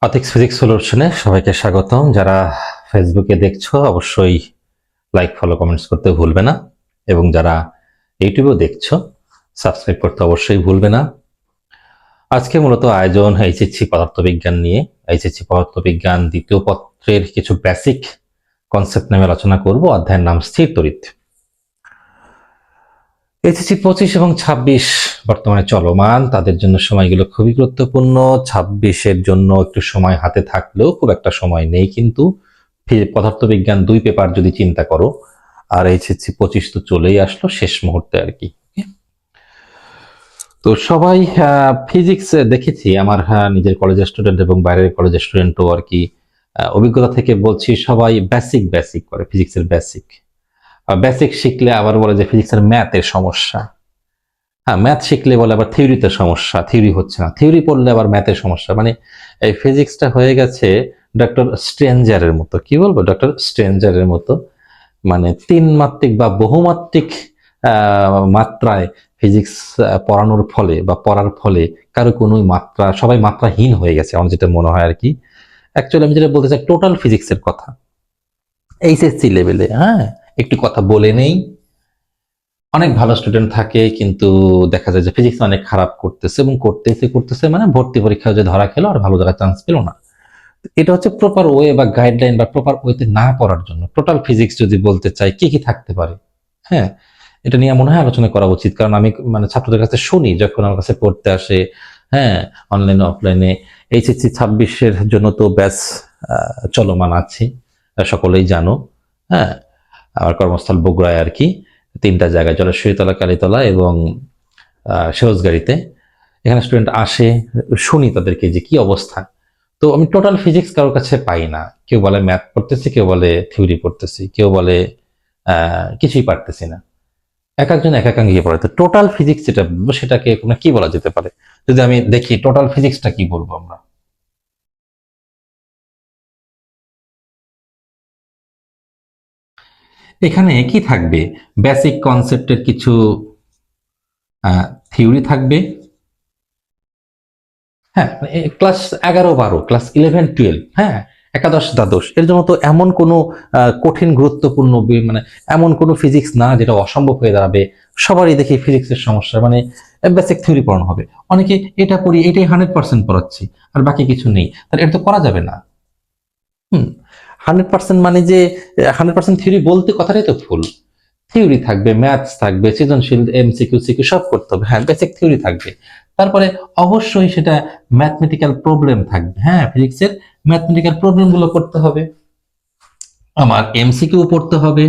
আতিক্স physics সলিউশনে সবাইকে স্বাগতম। যারা ফেসবুকে দেখছ, অবশ্যই লাইক ফলো কমেন্টস করতে ভুলবে না। এবং যারা ইউটিউবেও দেখছ সাবস্ক্রাইব করতে অবশ্যই ভুলবে না। আজকে মূলত আয়োজন এইচএসসি পদার্থবিজ্ঞান নিয়ে। এইচএসসি পদার্থবিজ্ঞান দ্বিতীয় পত্রের কিছু বেসিক কনসেপ্ট নিয়ে আলোচনা করব। অধ্যায়ের নাম স্থির তড়িৎ। এইচএসসি পঁচিশ এবং ছাব্বিশ বর্তমানে চলমান। তাদের জন্য সময়গুলো খুবই গুরুত্বপূর্ণ। ছাব্বিশের জন্য একটু সময় হাতে থাকলেও খুব একটা সময় নেই কিন্তু পদার্থবিজ্ঞান দুই পেপার যদি চিন্তা করো, আর এইচএসসি পঁচিশ তো চলেই আসলো শেষ মুহূর্তে আর কি। তো সবাই ফিজিক্স দেখেছি, আমার নিজের কলেজের স্টুডেন্ট এবং বাইরের কলেজের স্টুডেন্টও আর কি অভিজ্ঞতা থেকে বলছি সবাই বেসিক বেসিক করে ফিজিক্সের বেসিক বেসিক শিখলে আবার বলে যে ফিজিক্সের ম্যাথের সমস্যা। হ্যাঁ ম্যাথ শিখলে বলে আবার থিওরিতে সমস্যা থিওরি হচ্ছে না। থিওরি পড়লে আবার ম্যাথের সমস্যা। মানে এই ফিজিক্সটা হয়ে গেছে ডক্টর স্ট্রেঞ্জারের মতো। কি বলব? ডক্টর স্ট্রেঞ্জারের মতো। মানে তিন মাত্রিক বা বহুমাত্রিক মাত্রায় ফিজিক্স পড়ানোর ফলে বা পড়ার ফলে কারও কোনো মাত্রা, সবাই মাত্রাহীন হয়ে গেছে আমার যেটা মনে হয় আর কি অ্যাকচুয়ালি আমি যেটা বলতে চাই টোটাল ফিজিক্সের কথা। এইচএসসি লেভেলে হ্যাঁ। একটু কথা বলে নেই। অনেক ভালো স্টুডেন্ট থাকে, কিন্তু দেখা যায় যে ফিজিক্স অনেক খারাপ করতেছে এবং করতেছে করতেছে মানে ভর্তি পরীক্ষা যে ধরা খেলো আর ভালো জায়গায় চান্স পেল না। এটা হচ্ছে প্রপার ওয়ে বা গাইডলাইন বা প্রপার ওয়েতে না পড়ার জন্য। টোটাল ফিজিক্স যদি বলতে চাই, কি কি থাকতে পারে? হ্যাঁ এটা নিয়ে মনে হয় আলোচনা করা উচিত। কারণ আমি মানে ছাত্রদের কাছে শুনি, যখন আমার কাছে পড়তে আসে হ্যাঁ অনলাইনে অফলাইনে এইচএসসি ছাব্বিশের জন্য তো ব্যাস চলমান আছে সকলেই জানো হ্যাঁ। আমার কর্মস্থল বগুড়ায় আর কি, তিনটা জায়গায়, জলেশ্বরীতলা, কালীতলা এবং সহজগাড়িতে। এখানে স্টুডেন্ট আসে, শুনি তাদেরকে যে কি অবস্থা। তো আমি টোটাল ফিজিক্স কারোর কাছে পাই না। কেউ বলে ম্যাথ পড়তেছি, কেউ বলে থিওরি পড়তেছি, কেউ বলে কিছুই পারতেছি না। এক একজন এক এক গিয়ে পড়ে। তো টোটাল ফিজিক্স যেটা সেটাকে কি বলা যেতে পারে? যদি আমি দেখি টোটাল ফিজিক্সটা কি বলব আমরা? এখানে কি থাকবে? বেসিক কনসেপ্টের কিছু থিওরি থাকবে। হ্যাঁ ক্লাস এগারো বারো ক্লাস ইলেভেন টুয়েলভ হ্যাঁ একাদশ, দ্বাদশ, এর জন্য তো এমন কোনো কঠিন, গুরুত্বপূর্ণ মানে এমন কোনো ফিজিক্স না যেটা অসম্ভব হয়ে দাঁড়াবে। সবারই দেখি ফিজিক্সের সমস্যা মানে বেসিক থিওরি পড়ানো হবে। অনেকে এটা পড়ি এটাই হান্ড্রেড পার্সেন্ট পড়াচ্ছি, আর বাকি কিছু নেই। তাহলে এটা তো করা যাবে না। হুম হান্ড্রেড পার্সেন্ট মানে যে, হান্ড্রেড পার্সেন্ট থিওরি বলতে কথাটাই তো ভুল। থিওরি থাকবে ম্যাথস থাকবে, সৃজনশীল এমসিকিউ সিকিউ সব করতে হবে। হ্যাঁ বেসিক থিওরি থাকবে। তারপরে অবশ্যই সেটা ম্যাথমেটিক্যাল প্রবলেম থাকবে। হ্যাঁ ফিজিক্সের ম্যাথমেটিক্যাল প্রবলেমগুলো করতে হবে। আমার এমসিকিউ পড়তে হবে।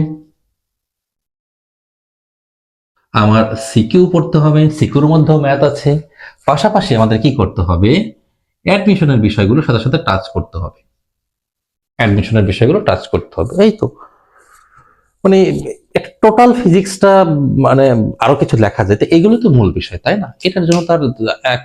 আমার সিকিউ পড়তে হবে। সিকিউর মধ্যেও ম্যাথ আছে। পাশাপাশি আমাদের কি করতে হবে? অ্যাডমিশনের বিষয়গুলো সাথে সাথে টাচ করতে হবে। অ্যাডমিশনের বিষয়গুলো টাচ করতে হবে। এই তো। মানে একটা টোটাল ফিজিক্সটা মানে আরও কিছু লেখা যায়। তো এগুলো তো মূল বিষয়, তাই না? এটার জন্য তার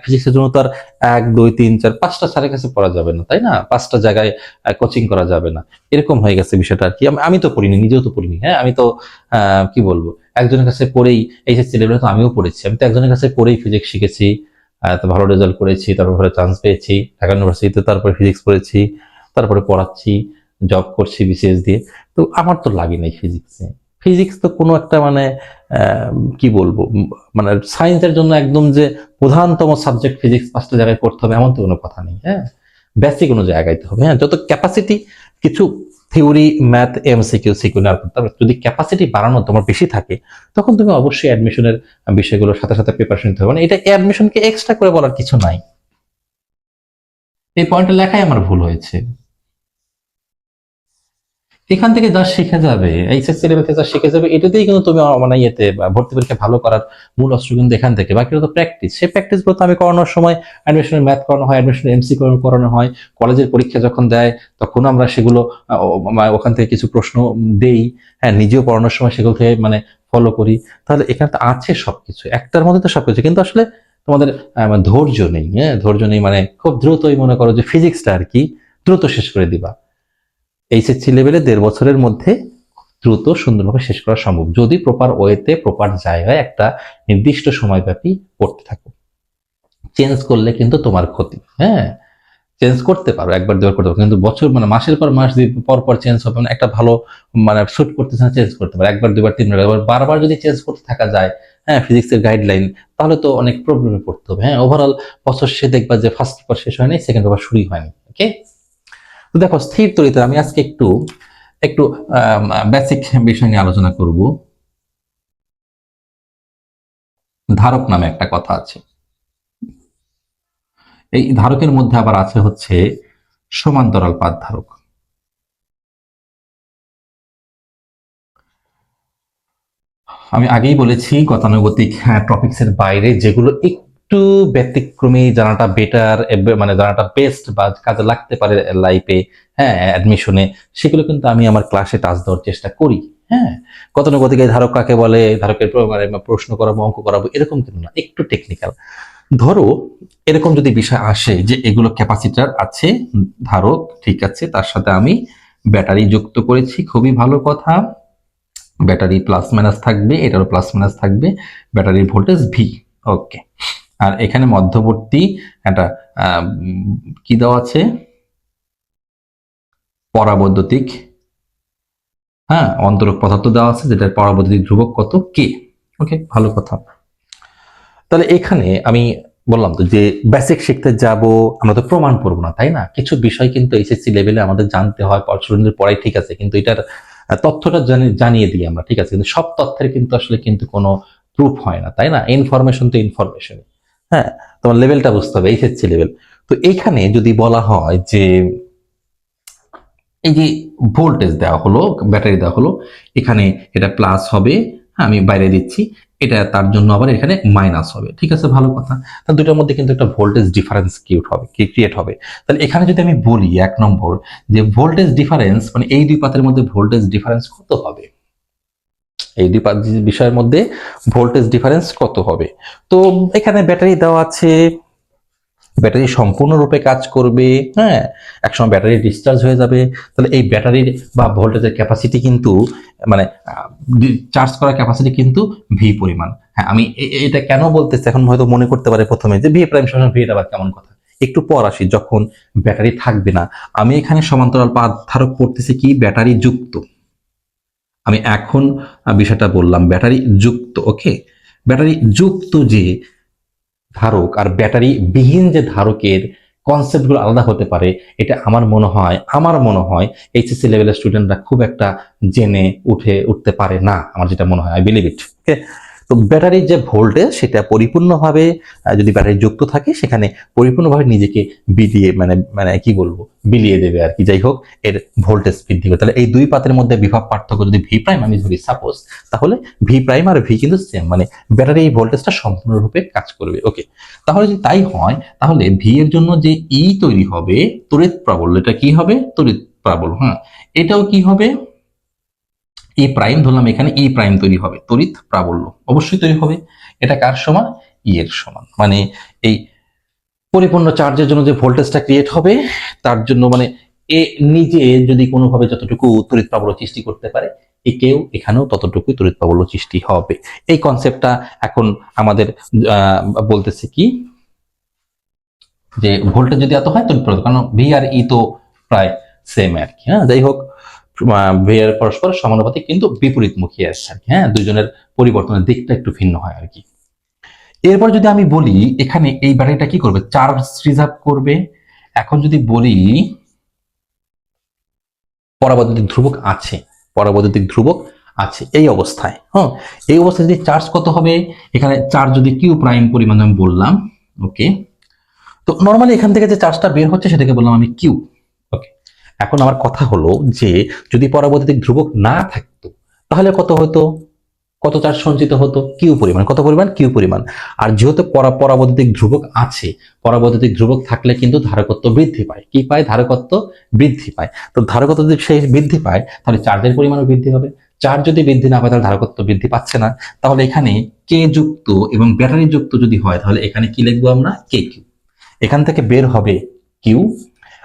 ফিজিক্সের জন্য তার এক, দুই, তিন, চার, পাঁচটা স্যারের কাছে পড়া যাবে না, তাই না? পাঁচটা জায়গায় কোচিং করা যাবে না। এরকম হয়ে গেছে বিষয়টা আর কি। আমি- তো পড়িনি, নিজেও তো পড়িনি হ্যাঁ? আমি তো কি বলব? একজনের কাছে পড়েই এইচএসসি লেভেলে তো আমিও পড়েছি। আমি তো একজনের কাছে পড়েই ফিজিক্স শিখেছি ভালো রেজাল্ট করেছি, তারপর ভালো চান্স পেয়েছি। ঢাকা ইউনিভার্সিটিতে তারপরে ফিজিক্স পড়েছি। তারপরে পড়াচ্ছি জব করছি বিসিএস দিয়ে। তো আমার তো লাগে নাই ফিজিক্সে ফিজিক্স তো কোনো একটা মানে কি বলব মানে সায়েন্সের জন্য একদম যে প্রধানতম সাবজেক্ট ফিজিক্স পাঁচটা জায়গায় করতে হবে এমন তো কোনো কথা নেই হ্যাঁ? বেসিক অনুযায়ী হবে হ্যাঁ? যত ক্যাপাসিটি কিছু থিওরি ম্যাথ এমসিকিউ সিকিউ পর তারপর যদি ক্যাপাসিটি বাড়ানো তোমার বেশি থাকে, তখন তুমি অবশ্যই অ্যাডমিশনের বিষয়গুলোর সাথে সাথে প্রিপারেশন নিতে হবে। মানে এটা অ্যাডমিশনকে এক্সট্রা করে বলার কিছু নাই। এই পয়েন্টটা লেখাই আমার ভুল হয়েছে। এখান থেকে যা শিখে যাবে, এইচএসসি লেভেল থেকে যা শিখে যাবে, এটাতেই কিন্তু তুমি মানে ইয়েতে ভর্তি পরীক্ষা ভালো করার মূল অস্ত্র কিন্তু এখান থেকে। বাকি তো প্র্যাকটিস সেই প্র্যাকটিসগুলো তো আমি করানোর সময় অ্যাডমিশনের ম্যাথ করানো হয় অ্যাডমিশনের এমসি করানো হয়। কলেজের পরীক্ষা যখন দেয়, তখন আমরা সেগুলো ওখান থেকে কিছু প্রশ্ন দেই। হ্যাঁ নিজেও পড়ানোর সময় সেগুলো থেকে মানে ফলো করি। তাহলে এখানে তো আছে সবকিছু। একটার মধ্যে তো সবকিছু। কিন্তু আসলে তোমাদের মানে ধৈর্য নেই হ্যাঁ? ধৈর্য নেই মানে খুব দ্রুতই মনে করো যে ফিজিক্সটা আর কি, দ্রুত শেষ করে দিবা। এইচএসসি লেভেলে দেড় বছরের মধ্যে দ্রুত সুন্দরভাবে শেষ করা সম্ভব, যদি প্রপার ওয়েতে প্রপার জায়গায় একটা নির্দিষ্ট সময়ব্যাপী পড়তে থাকো। চেঞ্জ করলে কিন্তু তোমার ক্ষতি হ্যাঁ? চেঞ্জ করতে পারো, একবার দুবার করতে পারো কিন্তু বছর মানে মাসের পর মাস পর পর চেঞ্জ হবে না একটা ভালো মানে শুট করতে না চেঞ্জ করতে পারো। একবার, দুবার, তিনবার বারবার যদি চেঞ্জ করতে থাকা যায় হ্যাঁ ফিজিক্সের গাইডলাইন তাহলে তো অনেক প্রবলেমে পড়তে হবে হ্যাঁ? ওভারঅল বছর সে দেখবা যে ফার্স্ট পেপার শেষ হয়নি সেকেন্ড পেপার শুরুই হয়নি ওকে দেখো, স্থির তরিতে আমি আজকে একটু একটু বেসিক বিষয় নিয়ে আলোচনা করব। ধারক নামে একটা কথা আছে। এই ধারকের মধ্যে আবার আছে হচ্ছে সমান্তরাল পাত ধারক। আমি আগেই বলেছি গতানুগতিক টপিক্সের বাইরে যেগুলো একটু ব্যতিক্রমী, জানাটা বেটার মানে জানাটা বেস্ট বা কাজে লাগতে পারে লাইফে হ্যাঁ অ্যাডমিশনে সেগুলো কিন্তু আমি আমার ক্লাসে টাচ দেওয়ার চেষ্টা করি হ্যাঁ। গতানুগতিক এই ধারক কাকে বলে, ধারকের মানে প্রশ্ন করাবো, অঙ্ক করাবো, এরকম কিন্তু না, একটু টেকনিক্যাল ধরো, এরকম যদি বিষয় আসে যে এগুলো ক্যাপাসিটার আছে, ধারক, ঠিক আছে, তার সাথে আমি ব্যাটারি যুক্ত করেছি, খুবই ভালো কথা। ব্যাটারি প্লাস মাইনাস থাকবে, এটারও প্লাস মাইনাস থাকবে ব্যাটারির ভোল্টেজ ভি ওকে আর এখানে মধ্যবর্তী একটা কি দেওয়া আছে? পরাবৈদ্যুতিক হ্যাঁ অন্তরক পদার্থ দেওয়া আছে, যেটার পরাবৈদ্যুতিক ধ্রুবক কত? কে ওকে ভালো কথা। তাহলে এখানে আমি বললাম তো যে বেসিক শিখতে যাব, আমরা তো প্রমাণ করব না, তাই না? কিছু বিষয় কিন্তু এইচএসসি লেভেলে আমাদের জানতে হয় পড়াশোনার পড়াই ঠিক আছে, কিন্তু এটার তথ্যটা জানি- জানিয়ে দিই আমরা, ঠিক আছে? কিন্তু সব তথ্যের কিন্তু আসলে কিন্তু কোনো প্রুফ হয় না, তাই না? ইনফরমেশন তো ইনফরমেশন হ্যাঁ তোমার লেভেলটা বুঝতে হবে এইচএসসি লেভেল তো এইখানে যদি বলা হয় যে এই যে ভোল্টেজ দেওয়া হলো ব্যাটারি দেওয়া হলো এখানে এটা প্লাস হবে হ্যাঁ, আমি বাইরে দিচ্ছি এটা তার জন্য আবার এখানে মাইনাস হবে ঠিক আছে? ভালো কথা। তাহলে দুটোর মধ্যে কিন্তু একটা ভোল্টেজ ডিফারেন্স ক্রিয়েট হবে ক্রিয়েট হবে। তাহলে এখানে যদি আমি বলি এক নম্বর যে ভোল্টেজ ডিফারেন্স মানে এই দুই পাতের মধ্যে ভোল্টেজ ডিফারেন্স কত হবে? এই দুই বিষয়ের মধ্যে ভোল্টেজ ডিফারেন্স কত হবে? তো এখানে ব্যাটারি দেওয়া আছে, ব্যাটারি সম্পূর্ণরূপে কাজ করবে হ্যাঁ? একসময় ব্যাটারি ডিসচার্জ হয়ে যাবে। তাহলে এই ব্যাটারির বা ভোল্টেজের ক্যাপাসিটি কিন্তু মানে চার্জ করার ক্যাপাসিটি কিন্তু ভি পরিমাণ। হ্যাঁ আমি এটা কেন বলতেছি? এখন হয়তো মনে করতে পারে প্রথমে যে ভি প্রাইম সমান ভি এটা আবার কেমন কথা? একটু পর আসি, যখন ব্যাটারি থাকবে না। আমি এখানে সমান্তরাল পাত ধারক করতেছি কি? ব্যাটারি যুক্ত। আমি এখন বিষয়টা বললাম ব্যাটারি যুক্ত, ওকে? ব্যাটারি যুক্ত যে ধারক আর ব্যাটারি বিহীন যে ধারকের কনসেপ্টগুলো আলাদা হতে পারে, এটা আমার মনে হয়, আমার মনে হয় এইচএসসি লেভেলের স্টুডেন্টরা খুব একটা জেনে উঠে, উঠতে পারে না, আমার যেটা মনে হয় আই বিলিভ ইট ওকে তো ব্যাটারির যে ভোল্টেজ সেটা পরিপূর্ণভাবে যদি ব্যাটারি যুক্ত থাকে, সেখানে পরিপূর্ণভাবে নিজেকে বিলিয়ে মানে মানে কি বলব, বিলিয়ে দেবে আর কি। যাই হোক, এর ভোল্টেজ বৃদ্ধি করে তাহলে এই দুই পাতের মধ্যে বিভব পার্থক্য যদি ভি প্রাইম আমি ধরি সাপোজ তাহলে ভি প্রাইম আর ভি কিন্তু সেম মানে ব্যাটারি এই ভোল্টেজটা সম্পূর্ণরূপে কাজ করবে। ওকে তাহলে যদি তাই হয়, তাহলে ভি এর জন্য যে ই তৈরি হবে, তড়িৎ প্রাবল্য, এটা কি হবে? তড়িৎ প্রাবল্য হ্যাঁ। এটাও কি হবে? ই প্রাইম ধরলাম এখানে ই প্রাইম তৈরি হবে, তড়িৎ প্রাবল্য। অবশ্যই তৈরি হবে। এটা কার সমান? ই এর সমান। মানে এই পরিপূর্ণ চার্জের জন্য যে ভোল্টেজটা ক্রিয়েট হবে, তার জন্য মানে এ নিজে যদি কোনোভাবে যতটুকু তড়িৎ প্রাবল্য সৃষ্টি করতে পারে, একেও এখানেও ততটুকুই তড়িৎ প্রাবল্য সৃষ্টি হবে। এই কনসেপ্টটা এখন আমাদের বলতেছে কি? যে ভোল্টেজ যদি এত হয় তড়িৎ প্রবাহ কারণ ভি আর ই তো প্রায় সেম আর কি। হ্যাঁ যাই হোক আর পরস্পর সমানুপাতিক কিন্তু বিপরীতমুখী আসছে আর কি হ্যাঁ? দুজনের পরিবর্তনের দিকটা একটু ভিন্ন হয় আর কি। এরপর যদি আমি বলি, এখানে এই ব্যাটারিটা কি করবে? চার্জ রিজার্ভ করবে। এখন যদি বলি, পরাবৈদ্যুতিক ধ্রুবক আছে, পরাবৈদ্যুতিক ধ্রুবক আছে এই অবস্থায় হ্যাঁ এই অবস্থায় যদি চার্জ কত হবে? এখানে চার্জ যদি কিউ প্রাইম পরিমাণ আমি বললাম, ওকে? তো নর্মালি এখান থেকে যে চার্জটা বের হচ্ছে সেটাকে বললাম আমি কিউ এখন আমার কথা হলো যে, যদি পরাবৈদ্যুতিক ধ্রুবক না থাকতো, তাহলে কত হতো? কত চার্জ সঞ্চিত হতো? কিউ পরিমাণ। কত পরিমাণ? কিউ পরিমাণ। আর যেহেতু পরা পরাবৈদ্যুতিক ধ্রুবক আছে পরাবৈদ্যুতিক ধ্রুবক থাকলে কিন্তু ধারকত্ব বৃদ্ধি পায়। কি পায়? ধারকত্ব বৃদ্ধি পায়। তো ধারকত্ব যদি সেই বৃদ্ধি পায়, তাহলে চার্জের পরিমাণও বৃদ্ধি হবে। চার্জ যদি বৃদ্ধি না পায়, তাহলে ধারকত্ব বৃদ্ধি পাচ্ছে না। তাহলে এখানে কে যুক্ত এবং ব্যাটারি যুক্ত যদি হয়, তাহলে এখানে কি লিখব আমরা? কে কিউ এখান থেকে বের হবে কিউ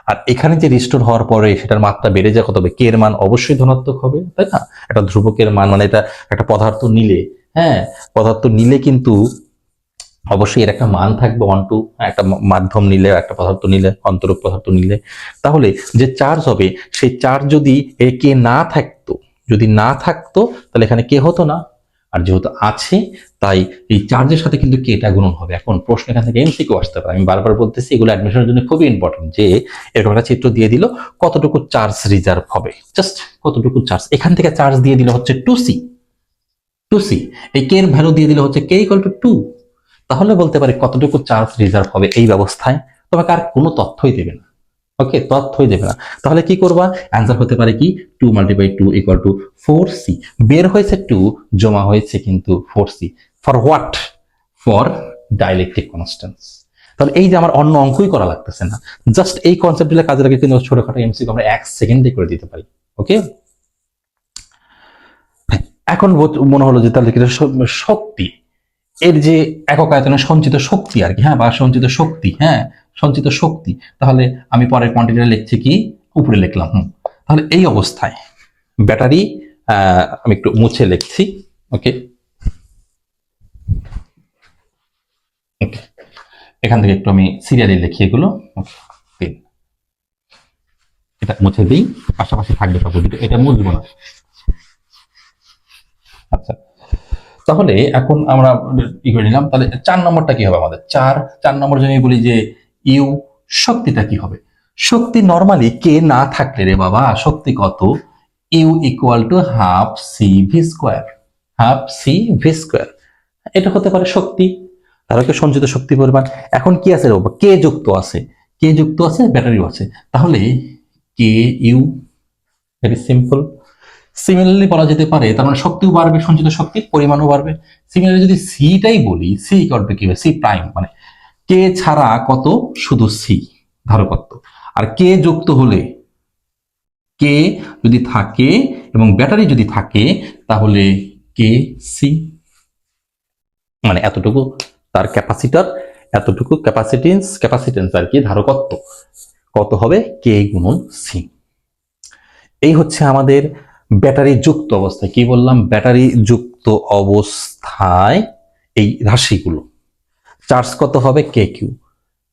আর এখানে যে রিস্টোর হওয়ার পরে সেটার মাত্রা বেড়ে যায় কত হবে কে এর মান অবশ্যই ধনাত্মক হবে, তাই না? একটা ধ্রুবকের মান মানে এটা একটা পদার্থ নিলে হ্যাঁ? পদার্থ নিলে কিন্তু অবশ্যই এর একটা মান থাকবে ওয়ান টু একটা মাধ্যম নিলে, একটা পদার্থ নিলে অন্তরক পদার্থ নিলে। তাহলে যে চার্জ হবে, সেই চার্জ যদি এ কে না থাকতো, যদি না থাকতো, তাহলে এখানে কে হতো না? আর যেহেতু আছে, তাই এই চার্জের সাথে কিন্তু কেটা গুণন হবে? এখন প্রশ্ন এখান থেকে এমসিকিউ আসতে পারে। আমি বারবার বলতেছি, এগুলো অ্যাডমিশনের জন্য খুবই ইম্পর্টেন্ট যে, এরকম একটা চিত্র দিয়ে দিল, কতটুকু চার্জ রিজার্ভ হবে? জাস্ট কতটুকু চার্জ এখান থেকে চার্জ দিয়ে দিলে হচ্ছে টু সি টু সি এই কে এর ভ্যালু দিয়ে দিলে হচ্ছে কে ইকুয়াল টু টু তাহলে বলতে পারে কতটুকু চার্জ রিজার্ভ হবে এই ব্যবস্থায়? তোমাকে আর কোনো তথ্যই দেবে না। ওকে তথ্যই দেবে না। তাহলে কি করবা? অ্যান্সার হতে পারে কি? Two multiply two equal to four C বের হয়েছে টু জমা হয়েছে কিন্তু four C for what for dielectric constants তাহলে এই যে আমার অন্য অঙ্কই করা লাগতেছে না। জাস্ট এই কনসেপ্টগুলো কাজে লাগে কিন্তু ছোটখাটো এমসিকে আমরা এক সেকেন্ডে করে দিতে পারি। ওকে এখন মনে হলো যে তাহলে শক্তি। এর যে একক আয়তনে সঞ্চিত শক্তি আর কি হ্যাঁ বা সঞ্চিত শক্তি হ্যাঁ সঞ্চিত শক্তি, তাহলে আমি পরের কোয়ান্টিটিটা লিখছি কি? উপরে লিখলাম, হুম। তাহলে এই অবস্থায় ব্যাটারি আমি একটু মুছে লিখছি ওকে এখান থেকে একটু আমি সিরিয়ালি লিখি এগুলো। এটা মুছে দিই, পাশাপাশি থাকবে সব এটা মুছবো না। আচ্ছা। তাহলে এখন আমরা ই করে নিলাম, তাহলে চার নম্বরটা কি হবে আমাদের? চার চার নম্বর যদি বলি যে ইউ, শক্তিটা কি হবে? শক্তি নর্মালি কে না থাকলে রে বাবা, শক্তি কত? U equal to half C V square half C V square এটা হতে পারে শক্তি ধারকের সঞ্চিত শক্তি পরিমাণ। এখন কি আছে বাবা? কে যুক্ত আছে? কে যুক্ত আছে? ব্যাটারিও আছে। তাহলে কে ইউ ভেরি সিম্পল সিমিলারলি বলা যেতে পারে, তার মানে শক্তিও বাড়বে, সঞ্চিত শক্তির পরিমাণও বাড়বে। সিমিলারলি যদি সিটাই বলি সি করবে কি সি প্রাইম মানে কে ছাড়া কত? শুধু সি ধারকত্ব আর কে যুক্ত হলে কে যদি থাকে এবং ব্যাটারি যদি থাকে, তাহলে কে সি মানে এতটুকু তার ক্যাপাসিটার, এতটুকু ক্যাপাসিটেন্স ক্যাপাসিটেন্স আর কি ধারকত্ব কত। হবে? কে গুণন সি এই হচ্ছে আমাদের ব্যাটারি যুক্ত অবস্থায়, কি বললাম? ব্যাটারি যুক্ত অবস্থায় এই রাশিগুলো। চার্জ কত হবে? কে কিউ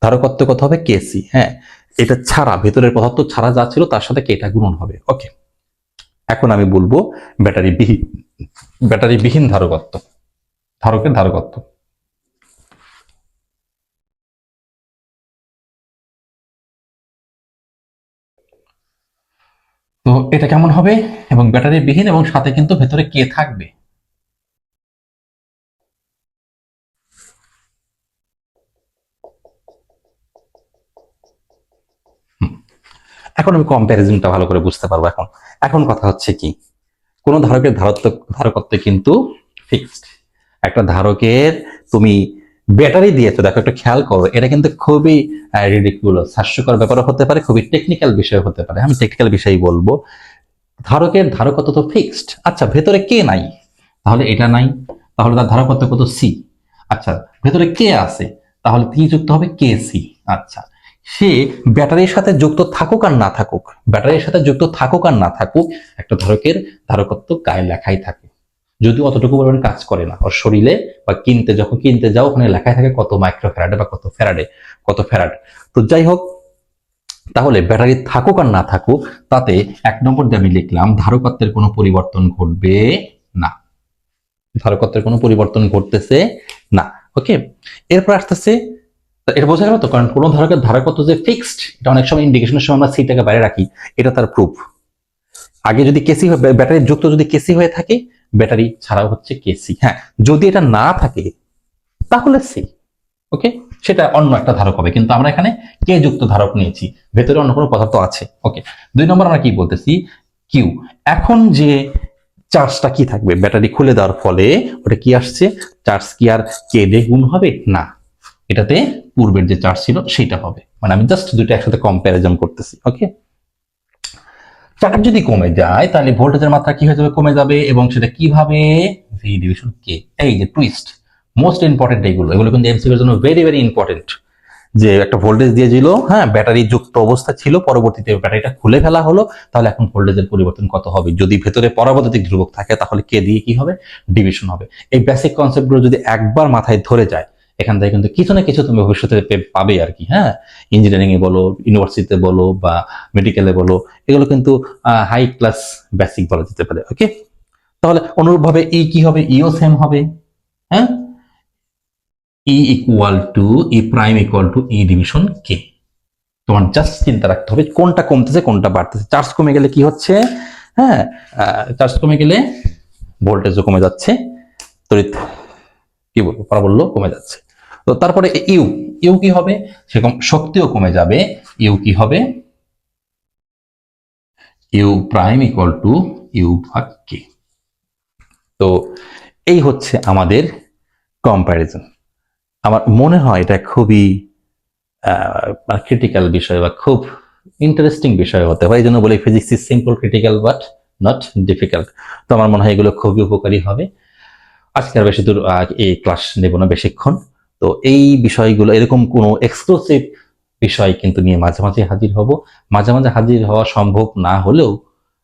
ধারকত্ব কত হবে? কে সি হ্যাঁ এটা ছাড়া, ভেতরের পদার্থ ছাড়া যা ছিল তার সাথে কেটা গুণন হবে। ওকে, এখন আমি বলব ব্যাটারি বিহীন ব্যাটারি বিহীন ধারকত্ব, ধারকের ধারকত্ব। তো এটা কেমন হবে? এবং ব্যাটারি বিহীন এবং সাথে কিন্তু ভেতরে কে থাকবে? এখন আমি কম্প্যারিজনটা ভালো করে বুঝতে পারব এখন। এখন কথা হচ্ছে কি? কোন ধারকের ধারত্ব ধারকত্ব কিন্তু ফিক্সড একটা ধারকের তুমি ব্যাটারি দিয়েছ দেখো একটা খেয়াল করো, এটা কিন্তু খুবই রিডিকুলাস হাস্যকর ব্যাপারও হতে পারে, খুবই টেকনিক্যাল বিষয় হতে পারে। আমি টেকনিক্যাল বিষয়ই বলব। ধারকের ধারকত্ব তো ফিক্সড আচ্ছা ভেতরে কে নাই? তাহলে এটা নাই। তাহলে তার ধারকত্ব কত? সি আচ্ছা ভেতরে কে আছে? তাহলে কি যুক্ত হবে কে সি আচ্ছা সে ব্যাটারির সাথে যুক্ত থাকুক আর না থাকুক, ব্যাটারির সাথে যুক্ত থাকুক আর না থাকুক, একটা ধারকের ধারকত্ব গায়ে লেখাই থাকে। যদিও অতটুকু পরিমাণ কাজ করে না। ওর শরীরে বা কিনতে, যখন কিনতে যাও, ওখানে লেখাই থাকে কত মাইক্রো ফ্যারাডে বা কত ফ্যারাডে কত ফ্যারাড তো যাই হোক, তাহলে ব্যাটারি থাকুক আর না থাকুক, তাতে এক নম্বর দিয়ে আমি লিখলাম, ধারকত্বের কোনো পরিবর্তন ঘটবে না। ধারকত্বের কোনো পরিবর্তন ঘটতেছে না। ওকে? এরপর আসতেছে এটা বোঝা গেল তো? কারণ কোনো ধারকের ধারকত্ব যে ফিক্সড এটা অনেক সময় ইন্ডিকেশনের সময় আমরা সিটাকে বাইরে রাখি, এটা তার প্রুফ আগে যদি কেসি ব্যাটারি যুক্ত যদি কেসি হয়ে থাকে ব্যাটারি ছাড়াও হচ্ছে কেসি। হ্যাঁ যদি এটা না থাকে, তাহলে সি, ওকে? সেটা অন্য একটা ধারক হবে, কিন্তু আমরা এখানে কে যুক্ত ধারক নিয়েছি? ভেতরে অন্য কোনো পদার্থ আছে, ওকে? দুই নম্বর আমরা কি বলতেছি? কিউ এখন যে চার্জটা কি থাকবে? ব্যাটারি খুলে দেওয়ার ফলে ওটা কি আসছে? চার্জ কি আর কে দিয়ে গুণ হবে? না। এটাতে পূর্বের যে চার্জ ছিল, সেটা হবে। মানে আমি জাস্ট দুটো একসাথে কম্প্যারিজন করতেছি, ওকে? চার্জ যদি কমে যায়, তাহলে ভোল্টেজের মাত্রা কি হয়ে যাবে? কমে যাবে এবং সেটা কীভাবে? ভি ডিভিশন কে। এই যে টুইস্ট মোস্ট ইম্পর্টেন্ট এইগুলো। এগুলো কিন্তু এমসিকিউর জন্য ভেরি ভেরি ইম্পর্টেন্ট যে একটা ভোল্টেজ দিয়েছিল হ্যাঁ ব্যাটারি যুক্ত অবস্থা ছিল, পরবর্তীতে ব্যাটারিটা খুলে ফেলা হলো, তাহলে এখন ভোল্টেজের পরিবর্তন কত হবে? যদি ভেতরে পরাবৈদ্যুতিক ধ্রুবক থাকে, তাহলে কে দিয়ে কি হবে? ডিভিশন হবে। এই বেসিক কনসেপ্টগুলো যদি একবার মাথায় ধরে যায় এখান থেকে কিন্তু কিছু না কিছু তুমি ভবিষ্যতে পাবে আর কি হ্যাঁ? ইঞ্জিনিয়ারিং এ বলো ইউনিভার্সিটিতে বলো, বা মেডিকেলে বলো, এগুলো কিন্তু হাই ক্লাস বেসিক বলা যেতে পারে ওকে তাহলে অনুরূপভাবে ই কি হবে? ইও সেম হবে হ্যাঁ? E equal to E prime equal to E division কে তোমার জাস্ট চিন্তা রাখতে হবে কোনটা কমতেছে, কোনটা বাড়তেছে। চার্জ কমে গেলে কি হচ্ছে? হ্যাঁ চার্জ কমে গেলে ভোল্টেজও কমে যাচ্ছে, তড়িৎ, কি বলব? প্রাবল্য কমে যাচ্ছে। তো তারপরে ইউ ইউ কি হবে? সেরকম শক্তিও কমে যাবে। ইউ কি হবে? U prime equal to U ভাগ কে। তো এই হচ্ছে আমাদের কম্প্যারিজন আমার মনে হয় এটা খুবই ক্রিটিক্যাল বিষয় বা খুব ইন্টারেস্টিং বিষয় হতে পারে। এই জন্য বলি physics is simple critical but not difficult তো আমার মনে হয় এগুলো খুবই উপকারী হবে। আজকে আর বেশি দূর এই ক্লাস নেব না বেশিক্ষণ। তো এই বিষয়গুলো, এরকম কোনো এক্সক্লুসিভ বিষয় কিন্তু নিয়ে মাঝে মাঝে হাজির হব। মাঝে মাঝে হাজির হওয়া সম্ভব না হলেও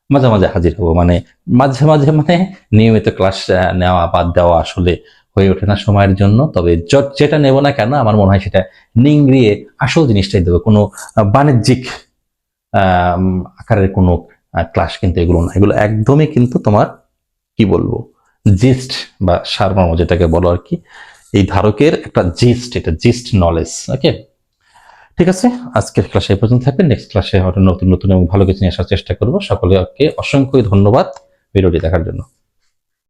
মাঝে মাঝে হাজির হব। মানে মাঝে মাঝে মানে নিয়মিত ক্লাস নেওয়া, বাদ দেওয়া আসলে হয়ে ওঠে না সময়ের জন্য। তবে যেটা নেব না কেন, আমার মনে হয় সেটা নিংড়িয়ে আসল জিনিসটাই দেবো। কোনো বাণিজ্যিক আকারের কোনো ক্লাস কিন্তু এগুলো না। এগুলো একদমই কিন্তু তোমার, কি বলব জিস্ট বা সারমর্ম যেটাকে বলো আর কি। এই ধারকের একটা জিস্ট এটা জিস্ট নলেজ ওকে ঠিক আছে? আজকের ক্লাসে এই পর্যন্ত থাকবে। নেক্সট ক্লাসে হয়তো নতুন নতুন এবং ভালো কিছু নিয়ে আসার চেষ্টা করব। সকলকে অসংখ্য ধন্যবাদ ভিডিওটি দেখার জন্য।